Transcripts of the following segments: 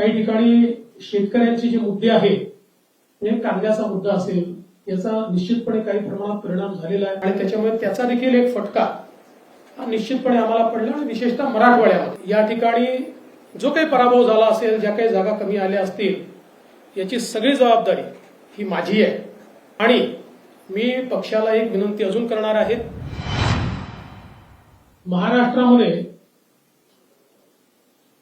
काही ठिकाणी शेतकऱ्यांचे जे मुद्दे आहेत म्हणजे कांद्याचा मुद्दा असेल याचा निश्चितपणे काही प्रमाणात परिणाम झालेला आहे. आणि त्याच्यामुळे त्याचा देखील एक फटका हा निश्चितपणे आम्हाला पडला आणि विशेषतः मराठवाड्यामध्ये. या ठिकाणी जो काही पराभव झाला असेल ज्या काही जागा कमी आल्या असतील याची सगळी जबाबदारी ही माझी आहे. आणि मी पक्षाला एक विनंती अजून करणार आहे. महाराष्ट्रामध्ये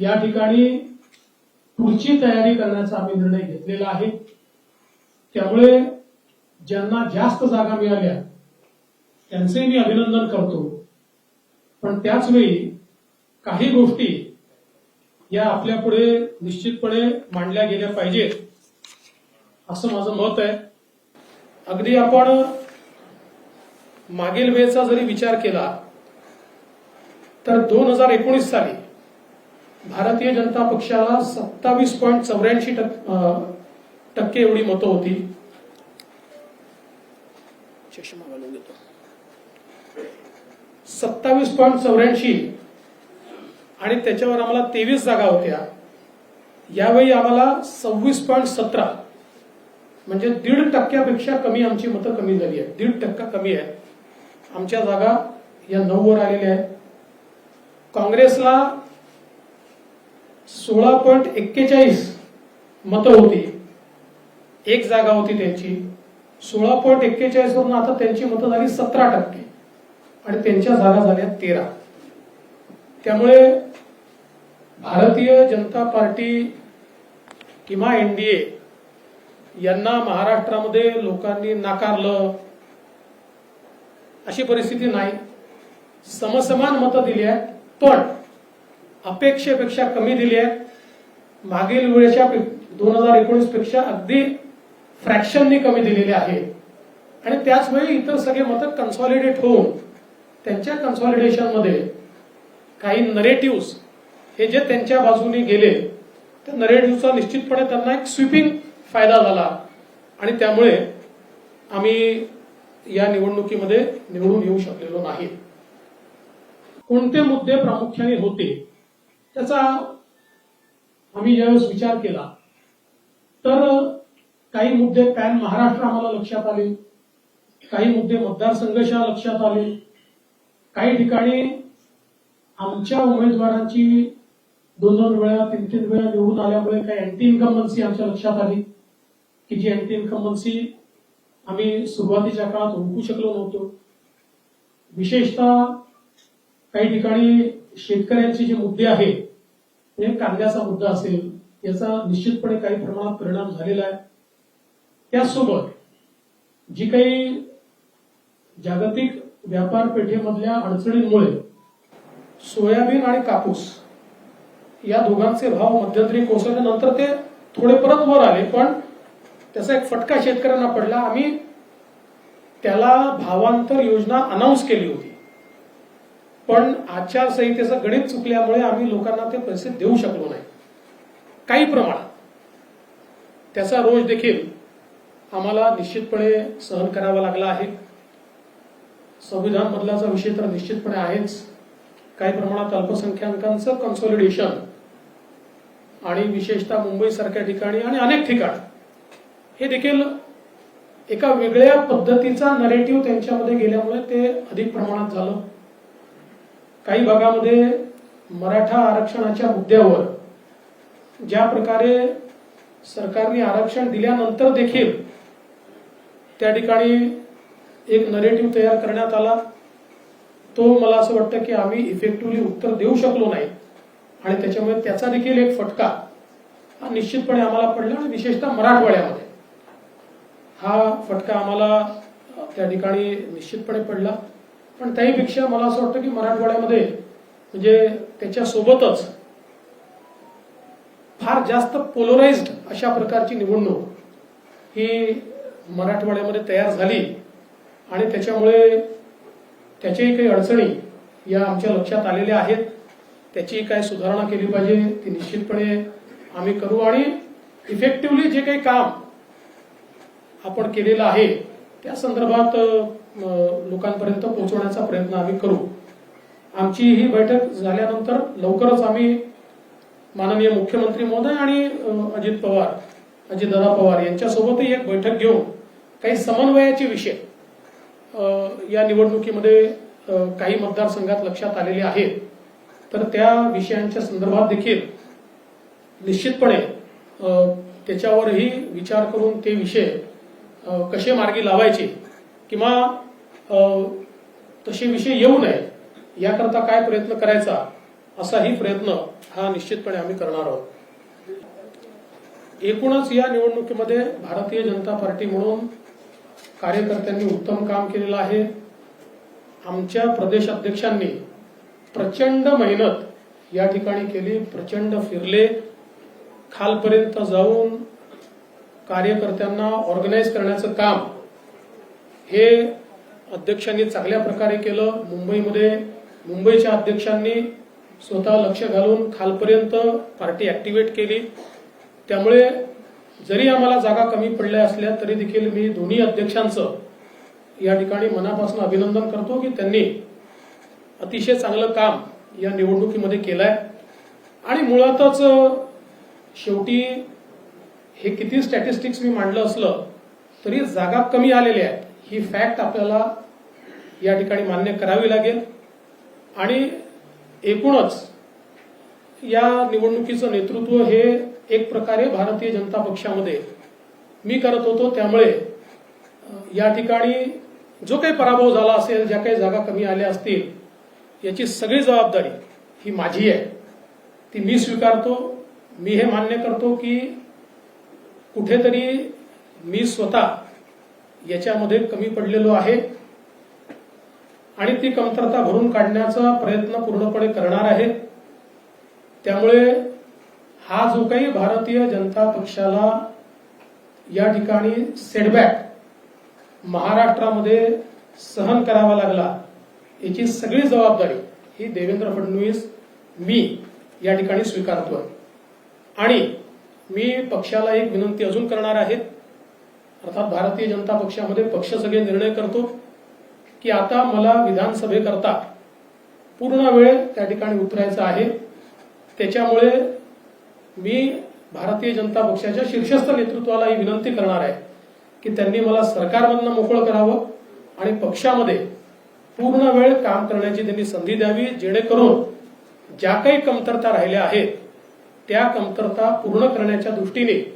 या ठिकाणी पुढची तयारी करण्याचा आम्ही निर्णय घेतलेला आहे. त्यामुळे ज्यांना जास्त जागा मिळाल्या त्यांचंही मी अभिनंदन करतो. पण त्याच वेळी काही गोष्टी या आपल्या पुढे निश्चितपणे मांडल्या गेल्या पाहिजेत असं माझं मत आहे. अगदी आपण मागील वेळेचा जरी विचार केला तर दोन हजार एकोणीस साली भारतीय जनता पक्षाला सत्तावीस पॉईंट चौऱ्याऐंशी टक्के एवढी मतं होती. सत्तावीस पॉईंट चौऱ्याऐंशी आणि त्याच्यावर आम्हाला तेवीस जागा होत्या. यावेळी आम्हाला सव्वीस पॉईंट सतरा म्हणजे दीड टक्क्यापेक्षा कमी आमची मतं कमी झाली आहेत. दीड टक्का कमी आहे आमच्या जागा या नऊ वर आलेल्या आहेत. काँग्रेसला सोळा पॉईंट एक्केचाळीस मतं होती. एक जागा होती त्यांची. सोळा पॉईंट एक्केचाळीस वरून आता त्यांची मतं झाली सतरा टक्के आणि त्यांच्या जागा झाल्या तेरा. त्यामुळे भारतीय जनता पार्टी किंवा एनडीए यांना महाराष्ट्रामध्ये लोकांनी नाकारलं अशी परिस्थिती नाही. समसमान मतं दिली आहेत पण अपेक्षेपेक्षा कमी दिली आहे. मागील वेळेच्या दोन हजार एकोणीसपेक्षा अगदी फ्रॅक्शननी कमी दिलेली आहे. आणि त्याचवेळी इतर सगळे मतं कन्सॉलिडेट होऊन त्यांच्या कन्सॉलिडेशनमध्ये काही नरेटिव्ह हे जे त्यांच्या बाजूने गेले त्या नरेटिव्हचा निश्चितपणे त्यांना एक स्वीपिंग फायदा झाला. आणि त्यामुळे आम्ही या निवडणुकीमध्ये निवडून येऊ शकलेलो नाही. कोणते मुद्दे प्रामुख्याने होते? त्याचा आम्ही ज्यावेळेस विचार केला तर काही मुद्दे पॅन महाराष्ट्र आम्हाला लक्षात आले काही मुद्दे मतदारसंघशा लक्षात आले काही ठिकाणी आमच्या उमेदवारांची दोन दोन वेळा तीन तीन वेळा निवडून आल्यामुळे काही अँटी इन्कम्बन्सी आमच्या लक्षात आली की जी अँटी इन्कम्बन्सी आम्ही सुरुवातीच्या काळात ओळखू शकलो नव्हतो. विशेषतः काही ठिकाणी शेतकऱ्यांचे जे मुद्दे आहेत म्हणजे कांद्याचा मुद्दा असेल याचा निश्चितपणे काही प्रमाणात परिणाम झालेला आहे. त्याचसोबत जी काही जागतिक व्यापार पेठेमधल्या अडचणींमुळे सोयाबीन आणि कापूस या दोघांचे भाव मध्यंतरी कोसळल्यानंतर ते थोडे परत वर आले पण त्याचा एक फटका शेतकऱ्यांना पडला. आम्ही त्याला भावांतर योजना अनाऊन्स केली होती. पण आचारसंहितेचं गणित चुकल्यामुळे आम्ही लोकांना ते पैसे देऊ शकलो नाही. काही प्रमाणात. त्याचा रोष देखील आम्हाला निश्चितपणे सहन करावा लागला आहे. संविधान बदलाचा विषय तर निश्चितपणे आहेच. काही प्रमाणात अल्पसंख्याकांचं कन्सॉलिडेशन आणि विशेषतः मुंबईसारख्या ठिकाणी आणि अनेक ठिकाण. हे देखील एका वेगळ्या पद्धतीचा नरेटिव्ह त्यांच्यामध्ये गेल्यामुळे ते अधिक प्रमाणात झालं. काही भागामध्ये मराठा आरक्षणाच्या मुद्द्यावर ज्या प्रकारे सरकारने आरक्षण दिल्यानंतर देखील त्या ठिकाणी एक नरेटिव्ह तयार करण्यात आला. तो मला असं वाटतं की आम्ही इफेक्टिव्हली उत्तर देऊ शकलो नाही. आणि त्याच्यामुळे त्याचा देखील एक फटका हा निश्चितपणे आम्हाला पडला आणि विशेषतः मराठवाड्यामध्ये. हा फटका आम्हाला त्या ठिकाणी निश्चितपणे पडला. पण त्याहीपेक्षा मला असं वाटतं की मराठवाड्यामध्ये म्हणजे त्याच्यासोबतच फार जास्त पोलराइज्ड अशा प्रकारची निवडणूक ही मराठवाड्यामध्ये तयार झाली. आणि त्याच्यामुळे त्याच्याही काही अडचणी या आमच्या लक्षात आलेल्या आहेत. त्याची काय सुधारणा केली पाहिजे ती निश्चितपणे आम्ही करू. आणि इफेक्टिव्हली जे काही काम आपण केलेलं आहे त्या संदर्भात लोकांपर्यंत पोहोचवण्याचा प्रयत्न आम्ही करू. आमची ही बैठक झाल्यानंतर लवकरच आम्ही माननीय मुख्यमंत्री महोदय आणि अजित पवार अजितदादा पवार यांच्यासोबतही एक बैठक घेऊन काही समन्वयाचे विषय या निवडणुकीमध्ये काही मतदारसंघात लक्षात आलेले आहेत. तर त्या विषयांच्या संदर्भात देखील निश्चितपणे त्याच्यावरही विचार करून ते विषय कसे मार्गी लावायचे किंवा तसे विषय येऊ नये याकरता काय प्रयत्न करायचा असाही प्रयत्न हा निश्चितपणे आम्ही करणार आहोत. एकूणच या निवडणुकीमध्ये भारतीय जनता पार्टी म्हणून कार्यकर्त्यांनी उत्तम काम केलेलं आहे. आमच्या प्रदेश अध्यक्षांनी प्रचंड मेहनत या ठिकाणी केली प्रचंड फिरले. खालपर्यंत जाऊन कार्यकर्त्यांना ऑर्गनाईज करण्याचं काम हे अध्यक्षांनी चांगल्या प्रकारे केलं. मुंबईमध्ये मुंबईच्या अध्यक्षांनी स्वतः लक्ष घालून खालपर्यंत पार्टी ऍक्टिव्हेट केली. त्यामुळे जरी आम्हाला जागा कमी पडल्या असल्या तरी देखील मी दोन्ही अध्यक्षांचं या ठिकाणी मनापासून अभिनंदन करतो की त्यांनी अतिशय चांगलं काम या निवडणुकीमध्ये केलंय. आणि मुळातच शेवटी हे किती स्टॅटिस्टिक्स मी मांडलं असलं तरी जागा कमी आलेल्या आहेत ही फॅक्ट आपल्याला या ठिकाणी मान्य करावी लागेल. आणि एकूणच या निवडणुकीचं नेतृत्व हे एक प्रकारे भारतीय जनता पक्षामध्ये मी करत होतो. त्यामुळे या ठिकाणी जो काही पराभव झाला असेल ज्या काही जागा कमी आल्या असतील याची सगळी जबाबदारी ही माझी आहे. ती मी स्वीकारतो. मी हे मान्य करतो की कुठेतरी मी स्वतः याच्यामध्ये कमी पडलेलो आहे. आणि ती कमतरता भरून काढण्याचा प्रयत्न पूर्णपणे करणार आहे. त्यामुळे हा जो काही भारतीय जनता पक्षाला या ठिकाणी सेटबॅक महाराष्ट्रामध्ये सहन करावा लागला याची सगळी जबाबदारी ही देवेंद्र फडणवीस मी या ठिकाणी स्वीकारतोय. आणि मी पक्षाला एक विनंती अजून करणार आहे अर्थात भारतीय जनता पक्षामध्ये पक्ष सगळे निर्णय करतो की आता मला विधानसभेकरता पूर्ण वेळ त्या ठिकाणी उतरायचा आहे. त्याच्यामुळे मी भारतीय जनता पक्षाच्या शीर्षस्थ नेतृत्वाला ही विनंती करणार आहे की त्यांनी मला सरकारमधनं मोकळं करावं आणि पक्षामध्ये पूर्ण वेळ काम करण्याची त्यांनी संधी द्यावी जेणेकरून ज्या काही कमतरता राहिल्या आहेत त्या कमतरता पूर्ण करण्याच्या दृष्टीने